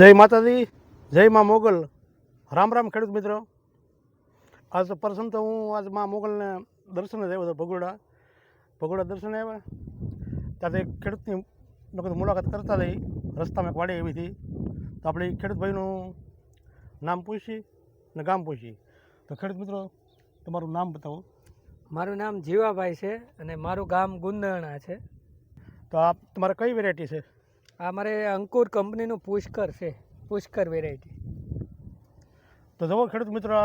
જય માતાજી જય મા મોગલ. રામ રામ ખેડૂત મિત્રો. આજ તો પ્રથમ તો હું આજ મા મોગલને દર્શને જ આવ્યો હતો ભગોડા. ભગોડા દર્શને આવ્યા ત્યાંથી ખેડૂતની વખત મુલાકાત કરતા રહી રસ્તામાં એક વાડી આવી હતી. તો આપણે ખેડૂતભાઈનું નામ પૂછી ને ગામ પૂછી. તો ખેડૂત મિત્રો તમારું નામ બતાવો. મારું નામ જીવાભાઈ છે અને મારું ગામ ગુંદરણા છે. તો આપ તમારે કઈ વેરાયટી છે? આ મારે અંકુર કંપનીનું પુષ્કર છે પુષ્કર વેરાયટી તો જવો ખેડૂત મિત્રો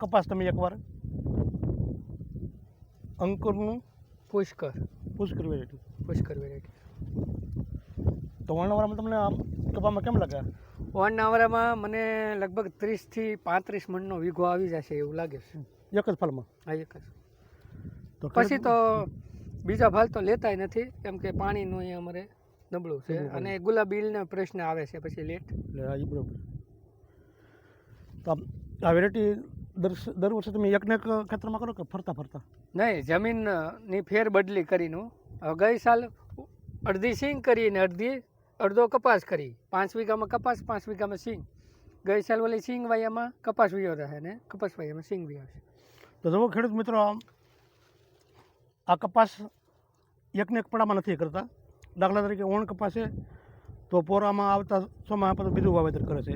કપાસ તમે એકવાર અંકુરનું પુષ્કર. પુષ્કર વેરાયટી પુષ્કર વેરાયટી તો વર્ણવાળામાં તમને આ કપામાં કેમ લાગે? વન નાવરામાં મને લગભગ ત્રીસથી પાંત્રીસ મણનો વીઘો આવી જશે એવું લાગે છે. એક જ ફળમાં આ એક જ. તો પછી તો બીજા ફાલ તો લેતાય નથી કેમ કે પાણીનું અમારે નબળું છે અને ગુલાબીલના પ્રશ્ન આવે છે પછી લેટ હા એ બરોબર. તો આ- વેરાયટી દર વર્ષે તમે એકને એક ખેતરમાં કરો કે ફરતા ફરતા? નહીં જમીનની ફેર બદલી કરીનું. હવે ગઈ સાલ અડધી સિંગ કરી ને અડધી અડધો કપાસ કરી. પાંચ વીઘામાં કપાસ પાંચ વીઘામાં સિંગ. ગઈ સાલ ઓલી સિંગ વાયામાં કપાસ વીયો રહે ને કપાસ વાયામાં સિંગ વીયો છે. તો જુઓ ખેડૂત મિત્રો આ- આ કપાસ એકને એક પડામાં નથી કરતા. દાખલા તરીકે ઓણ કપાસે તો પોરામાં આવતા ચોમા પછી બીજું વાવેતર કરે છે.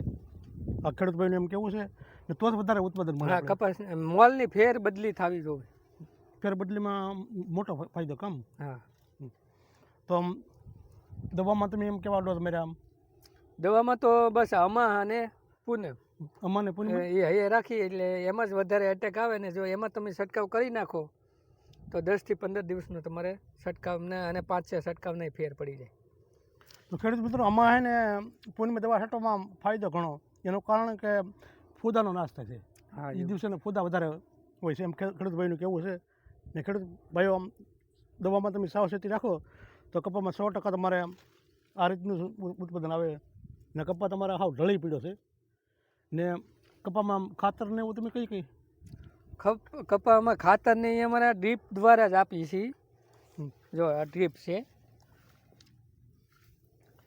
આ ખેડૂત ભાઈને એમ કેવું છે કે તો જ વધારે ઉત્પાદન મળે. કપાસ મોલની ફેર બદલી થવી જોવે ફેર બદલીમાં મોટો ફાયદો કમ? હા. તો આમ દવામાં તમે એમ કેવા ડોઝ મેળ્યા આમ? દવામાં તો બસ અમા અને પૂનમ અમાને પૂનમ? એ રાખી એટલે એમાં જ વધારે એટેક આવે ને જો એમાં તમે છંટકાવ કરી નાખો તો દસથી પંદર દિવસનો તમારે છંટકાવને અને પાંચ છ છંટકાવને ફેર પડી જાય. તો ખેડૂત મિત્રો આમાં છે ને પૂનમી દવા છાંટવામાં ફાયદો ઘણો. એનું કારણ કે ફૂદાનો નાશ થાય છે. હા એ દિવસે ફૂદા વધારે હોય છે. એમ ખેડૂત ભાઈનું કેવું છે ને ખેડૂત ભાઈઓ આમ દવામાં તમે સાવચેતી રાખો તો કપામાં સો ટકા તમારે આ રીતનું ઉત્પાદન આવે ને કપા તમારે હાવ ઢળી પીડ્યો છે. ને કપામાં આમ ખાતર ને એવું તમે કઈ કઈ કપામાં ખાતર નહીં અમારા ડ્રીપ દ્વારા જ આપીએ છીએ. જો આ ડ્રીપ છે.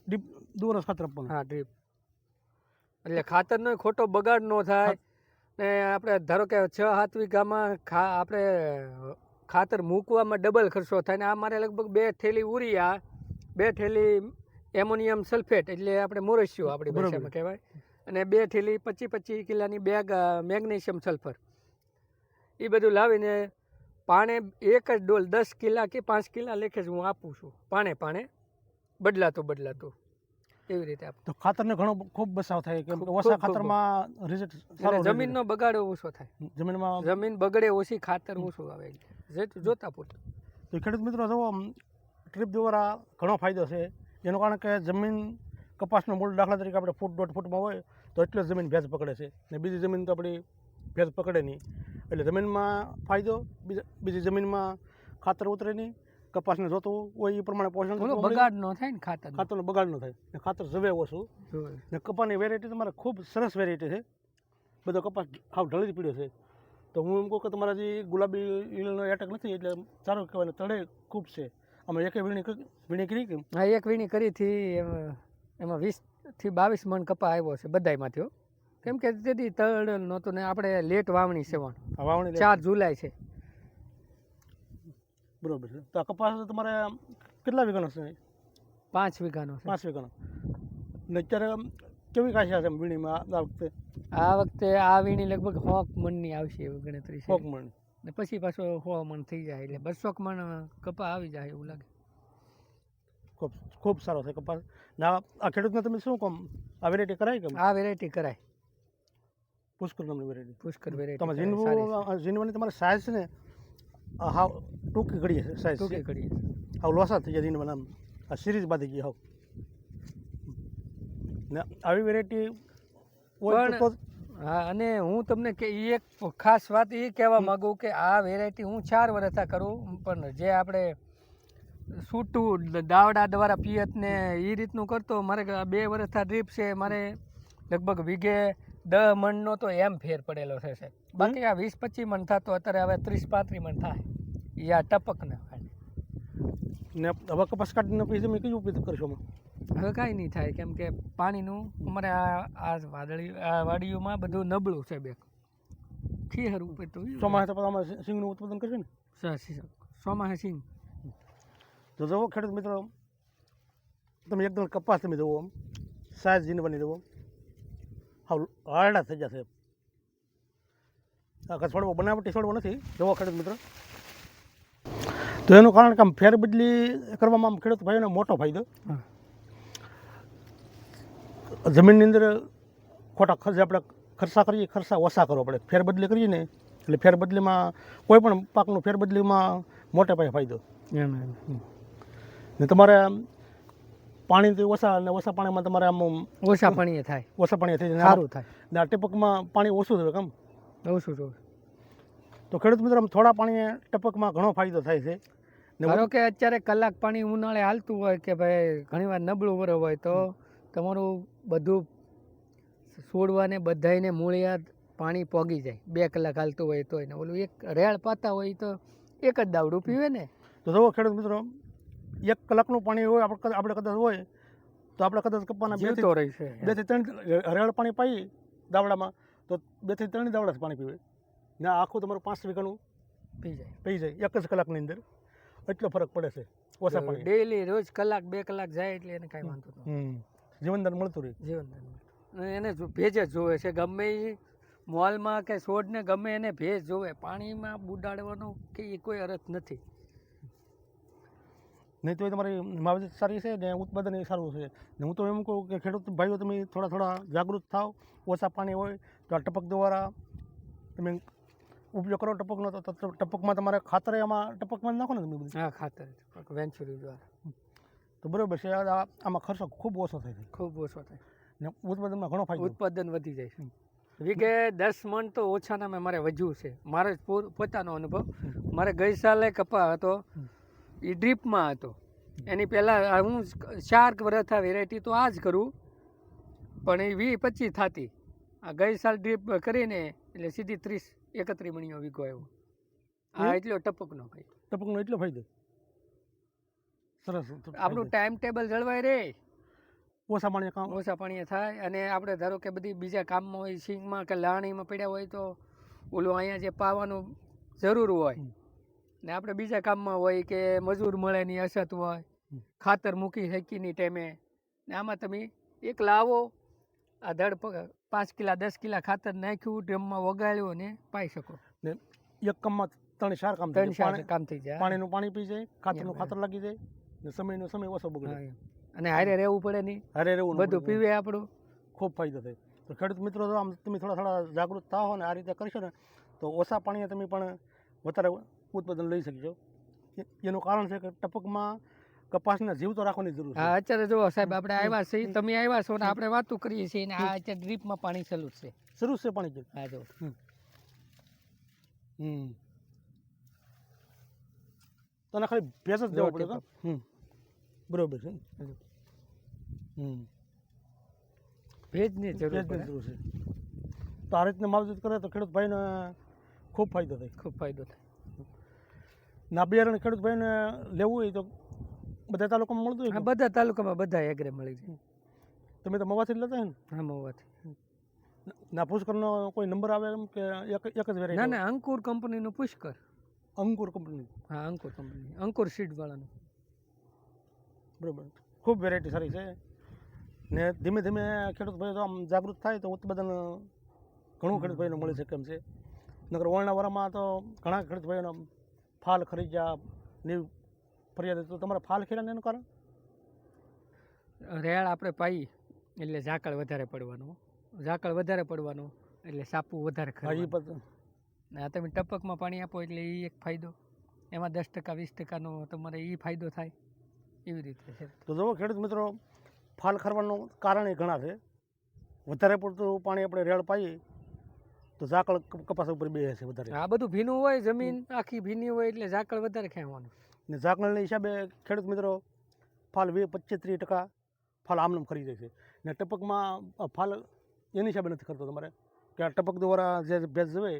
ડીપ દૂર ખાતર પણ. હા ડ્રીપ એટલે ખાતરનો ખોટો બગાડ ન થાય. ને આપણે ધારો કે છ સાત વીઘામાં ખા આપણે ખાતર મૂકવામાં ડબલ ખર્ચો થાય ને આ મારે લગભગ બે થેલી ઉરિયા બે થેલી એમોનિયમ સલ્ફેટ એટલે આપણે મોરસ્યું આપણી. ભાષામાં કહેવાય. અને બે થેલી પચીસ પચી કિલાની બેગ મેગ્નેશિયમ સલ્ફર. એ બધું લાવીને પાણે એક જ ડોલ દસ કિલા કે પાંચ કિલા લેખે જ હું આપું છું. પાણે પાણે. બદલાતું બદલાતું. એવી રીતે આપું. તો ખાતરને ઘણો ખૂબ બચાવ થાય કેમ કે ઓછા ખાતરમાં રિઝલ્ટ જમીનનો બગાડ ઓછો થાય. જમીનમાં જમીન બગડે ઓછી ખાતર ઓછું આવે જે- જોતા પૂરતું તો ખેડૂત મિત્રો જુઓ ટ્રીપ દ્વારા ઘણો ફાયદો છે. એનું કારણ કે જમીન કપાસનો મૂળ દાખલા તરીકે આપણે ફૂટ દોઢ ફૂટમાં હોય તો એટલે જમીન ભેજ પકડે છે. ને બીજી જમીન તો આપણી ભેજ પકડે નહીં. એટલે જમીનમાં ફાયદો બીજા જમીનમાં ખાતર ઉતરે નહીં. કપાસને જોતું હોય એ પ્રમાણે પોષણ. બગાડ ન થાય ને ખાતર ખાતરનો બગાડ ન થાય. ને ખાતર જવે ઓછું. ને કપાની વેરાયટી તમારે ખૂબ સરસ વેરાયટી છે. બધો કપાસ હાવ ઢળી જ પીડ્યો છે. તો હું એમ કહું કે તમારા જે ગુલાબી ઈલનો એટેક નથી એટલે સારું કહેવાય તળે ખૂબ છે. અમે એક વીણી વીણી કરી કે હા એક વીણી કરી હતી એમાં- વીસથી વીસથી બાવીસ મણ કપા આવ્યો છે બધામાંથી હો. કેમ કે તેથી તળ નહોતું ને આપણે લેટ વાવણી છે વણ વાવણી ચાર જુલાઈ છે. બરોબર છે. તો આ કપાસ તમારે કેટલા વીઘાનો છે? પાંચ વીઘાનો પાંચ વીઘાનો. ને અત્યારે કેવી કાશી છે વીણીમાં આ વખતે? આ વખતે આ વીણી લગભગ હોક મણની આવશે એવું ગણતરી છે. હોક મણ. ને પછી પાછો હો મણ થઈ જાય એટલે બસો મણ કપા આવી જાય એવું લાગે. ખૂબ ખૂબ સારો છે કપાસ. ના આ આ ખેડૂતને તમે શું કહો આ વેરાયટી કરાય કે? આ વેરાયટી કરાય. પુષ્કર નામની વેરાયટી પુષ્કર તમે વેરાયટી જીનવું જીનવાની તમારી સાઇઝ છે ને હાવ ટૂંકી ઘડી છે સાઇઝ ટૂંકી ઘડી હાવ લોસા થઈ જાય જીનવાના આ સિરીઝ બાંધી ગઈ હાવ. ને આવી વેરાયટી હા અને હું તમને કે ઈ એક ખાસ વાત એ કહેવા માગું કે આ વેરાયટી હું ચાર વર્ષથી કરું પણ જે આપણે સૂટું દાવડા દ્વારા પિયત ને એ રીતનું કરતો મારે આ બે વર્ષથી ડ્રીપ છે મારે લગભગ વીઘે દહ મણનો તો એમ ફેર પડેલો થશે બાકી આ વીસ પચીસ મણ થતો અત્યારે હવે ત્રીસ પાંત્રીસ મણ થાય. એ આ ટપક ને હવે કપાસ કાઢીને પછી તમે કયું ઉપયોગ કરશો હવે કાંઈ નહીં થાય કેમ કે પાણીનું અમારે આ આ વાદળી આ વાડીઓમાં બધું નબળું છે બે. ખીહર ઉપર તો ચોમાસે તો અમારે સિંગનું ઉત્પાદન કરશે ને? ચોમાસે સિંગ. તો જુઓ ખેડૂત મિત્રો તમે એકદમ કપાસ તમે જુઓ સાઈઝ જીનવાની જુઓ. હારડા થઈ જશે આ કસવાડવો બનાવટી છોડવો નથી જોવો ખેડૂત મિત્રો. તો એનું કારણ કે આમ ફેરબદલી કરવામાં આમ ખેડૂત ભાઈઓને મોટો ફાયદો. જમીનની અંદર ખોટા ખર્ચ આપણે ખર્ચા કરીએ ખર્ચા ઓછા કરવો પડે. ફેરબદલી કરીએ ને એટલે ફેરબદલીમાં કોઈ પણ પાકનું ફેરબદલીમાં મોટે પાયે ફાયદો. ને તમારે પાણીથી ઓછા અને ઓછા પાણીમાં તમારે આમ ઓછા પાણીએ થાય. ઓછા પાણી થઈ સારું થાય. ને આ ટપકમાં પાણી ઓછું થયું કેમ? ઓછું થયું તો ખેડૂત મિત્રો આમ થોડા પાણીએ ટપકમાં ઘણો ફાયદો થાય છે? ધારો કે અત્યારે કલાક પાણી ઉનાળે હાલતું હોય કે ભાઈ ઘણીવાર નબળું વર હોય તો તમારું બધું છોડવાને બધાયને મૂળિયા પાણી પોગી જાય. બે કલાક હાલતું હોય તો એને ઓલું એક રેળ પાતા હોય તો એક જ દાવડું પીવે ને. તો જુઓ ખેડૂત મિત્રો એક કલાકનું પાણી હોય આપણે કદાચ- આપણે કદાચ હોય તો આપણે કદાચ કપાના બે જીવતો રહેશે. બેથી ત્રણ હરેળ પાણી પાઈ દાવડામાં તો બેથી ત્રણ દાવડા પાણી પીવે. ને આખું તમારું પાંચ વીઘાનું પી જાય. પી જાય એક જ કલાકની અંદર. એટલો ફરક પડે છે ઓછા પાણી. ડેઈલી રોજ કલાક બે કલાક જાય એટલે એને કાંઈ વાંધો નહીં જીવનદાન મળતું રહે. જીવન અને એને ભેજ જ જોવે છે ગમે એ મોલમાં કે છોડને ગમે એને ભેજ જોવે. પાણીમાં બુડાડવાનો કે એ કોઈ અર્થ નથી. નહીં તો એ તમારી માવજત સારી છે ને ઉત્પાદન એ સારું છે. ને હું તો એમ કહું કે ખેડૂત ભાઈઓ તમે થોડા થોડા જાગૃત થાવ ઓછા પાણી હોય તો આ ટપક દ્વારા તમે ઉપયોગ કરો ટપકનો તો ટપકમાં તમારે ખાતર એમાં ટપકમાં જ નાખો ને તમે બધું? હા ખાતર વેન્ચુરી દ્વારા. તો બરાબર છે આમાં ખર્ચો ખૂબ ઓછો થાય ખૂબ ઓછો થાય. ને ઉત્પાદનમાં ઘણો ફાયદો. ઉત્પાદન વધી જાય છે. વીઘે દસ મણ તો ઓછાના મેં મારે વધ્યું છે. મારે પોતાનો અનુભવ. મારે ગઈ સાલે કપા હતો. એ ડ્રીપમાં હતો. એની પહેલાં હું ચાર વર્ષ વેરાયટી તો આ જ કરું પણ એ વી પચીસ થતી. આ ગઈ સાલ ડ્રીપ કરીને એટલે સીધી ત્રીસ એકત્રીસ મણીઓ વીઘો આવ્યો. આ એટલો ટપકનો કઈ ટપકનો એટલો ફાયદો? સરસ આપણું ટાઈમ ટેબલ જળવાય રે ઓછા પાણી કામ ઓછા પાણીએ થાય અને આપણે ધારો કે બધી બીજા કામમાં હોય સિંગમાં કે લાણીમાં પડ્યા હોય તો ઓલું અહીંયા જે પાવાનું જરૂર હોય. ને આપણે બીજા કામમાં હોય કે મજૂર મળેની અછત હોય ખાતર મૂકી શકીની ટાઈમે. ને આમાં તમે એક લાવો આ ધડ પાંચ કિલા દસ કિલા ખાતર નાખ્યું ડ્રમમાં વગાડ્યો ને પાઈ શકો. ને એક કામમાં ત્રણ ચાર કામ ત્રણ ચાર કામ થઈ જાય પાણીનું પાણી પી જાય ખાતરનું ખાતર લાગી જાય ને સમયનો સમય ઓછો બગડે. અને હારે રહેવું પડે નહીં. હારે રહેવું ન બધું. પીવે આપણું. ખૂબ ફાયદો થાય. તો ખેડૂત મિત્રો તો આમ તમે થોડા થોડા જાગૃત થાઓ ને આ રીતે કરશો ને તો ઓછા પાણીએ તમે પણ વધારે ઉત્પાદન લઈ શકશો એનું કારણ છે કે ટપકમાં કપાસને જીવતો રાખવાની જરૂર છે. હા અત્યારે જો સાહેબ આપણે આવ્યા છીએ તમે આવ્યા છો ને આપણે વાતું કરીએ છીએ ને આ અત્યારે ડ્રીપમાં પાણી ચાલુ છે. શરૂ છે પાણી હા જો હમ. તને ખાલી ભેસ જ જો દેવો પડે હમ. બરોબર છે. હમ. ભેજની જરૂર ભેજની જરૂર છે. તો આ રીતના માવજત કરે તો ખેડૂત ભાઈને ખૂબ ફાયદો થાય. ખૂબ ફાયદો થાય. ના બિયારણ ખેડૂત ભાઈને લેવું હોય તો બધા તાલુકામાં મળતું હોય હા બધા તાલુકામાં બધા એગ્રે મળી જાય. તમે તો મવાથી લેતા હોય ને? હા મવાથી. ના પુષ્કરનો કોઈ નંબર આવે એમ કે એક એક જ ના વેરાયટી ના અંકુર કંપનીનું પુષ્કર. અંકુર કંપની. હા અંકુર કંપની. અંકુર સીડ બરાબર. બરોબર ખૂબ વેરાયટી સારી છે. ને ધીમે ધીમે ખેડૂત ભાઈ આમ જાગૃત થાય તો ઉત્પાદન ઘણું ખેડૂત ભાઈને મળી શકે એમ છે. નગર વારામાં તો ઘણા ખેડૂત ભાઈઓનો ફાલ ખરીજ્યા ને ફરિયાદ તો તમારા ફાલ ખેડા એનું કારણ? રેળ આપણે પાઈ એટલે ઝાકળ વધારે પડવાનું. ઝાકળ વધારે પડવાનું એટલે સાપુ વધારે ખરી ને આ તમે ટપકમાં પાણી આપો એટલે એ એક ફાયદો. એમાં દસ ટકા વીસ ટકાનો તમારે એ ફાયદો થાય. એવી રીતે છે. તો જો ખેડૂત મિત્રો ફાલ ખરવાનું કારણ એ ઘણા છે. વધારે પડતું પાણી આપણે રેળ પાઈએ તો ઝાકળ કપાસ ઉપર બે છે વધારે. આ બધું ભીનું હોય જમીન આખી ભીની હોય એટલે ઝાકળ વધારે ખેવાનું. ને ઝાકળના હિસાબે ખેડૂત મિત્રો ફાલ વીસ પચીસ ત્રીસ ટકા ફાલ આમનામ ખરી જાય છે. ને ટપકમાં ફાલ એની હિસાબે નથી કરતો તમારે. કે આ ટપક દ્વારા જે ભેજ જવે.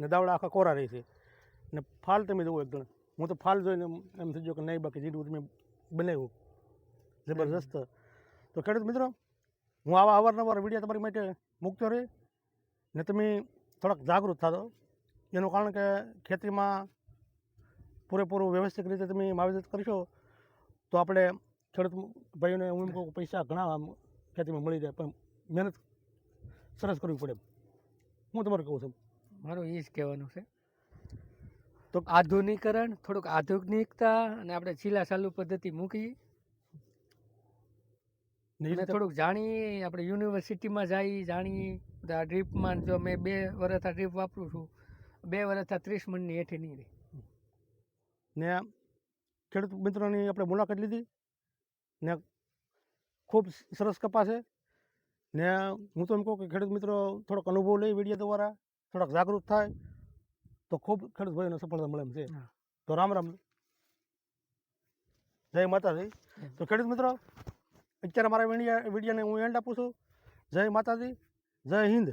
ને દાવડા આખા કોરા રહે છે. ને ફાલ તમે જોવો એકદમ હું તો ફાલ જોઈને એમ થઈ ગયો કે નહીં બાકી જેટલું તમે બનાવ્યું. જબરજસ્ત. તો ખેડૂત મિત્રો હું આવા અવારનવાર વીડિયો તમારી માટે મૂકતો રહી ને તમે થોડાક જાગૃત થતો એનું કારણ કે ખેતીમાં પૂરેપૂરું વ્યવસ્થિત રીતે તમે માવજત કરશો તો આપણે ખેડૂત ભાઈઓને હું એમ કહું પૈસા ઘણા ખેતીમાં મળી જાય પણ મહેનત સરસ કરવી પડે હું તમારું કહું છું. મારું એ જ કહેવાનું છે. તો આધુનિકરણ થોડુંક આધુનિકતા અને આપણે ચીલા ચાલુ પદ્ધતિ મૂકી અને થોડુંક જાણીએ આપણે યુનિવર્સિટીમાં જઈ જાણીએ બધા ડ્રીપમાં જો મેં બે વર્ષ આ ડ્રીપ વાપરું છું બે વર્ષ આ ત્રીસ મણની હેઠી નહીં રહી. ને ખેડૂત મિત્રોની આપણે મુલાકાત લીધી ને ખૂબ સરસ કપાસ છે ને હું તો એમ કહું કે ખેડૂત મિત્રો થોડોક અનુભવ લઈ વીડિયો દ્વારા થોડાક જાગૃત થાય તો ખૂબ ખેડૂત ભાઈઓને સફળતા મળે એમ છે. તો રામ રામ. જય માતાજી. તો ખેડૂત મિત્રો અત્યારે મારા વીડિયો વિડીયોને હું એન્ડ આપું છું. જય માતાજી જય હિન્દ.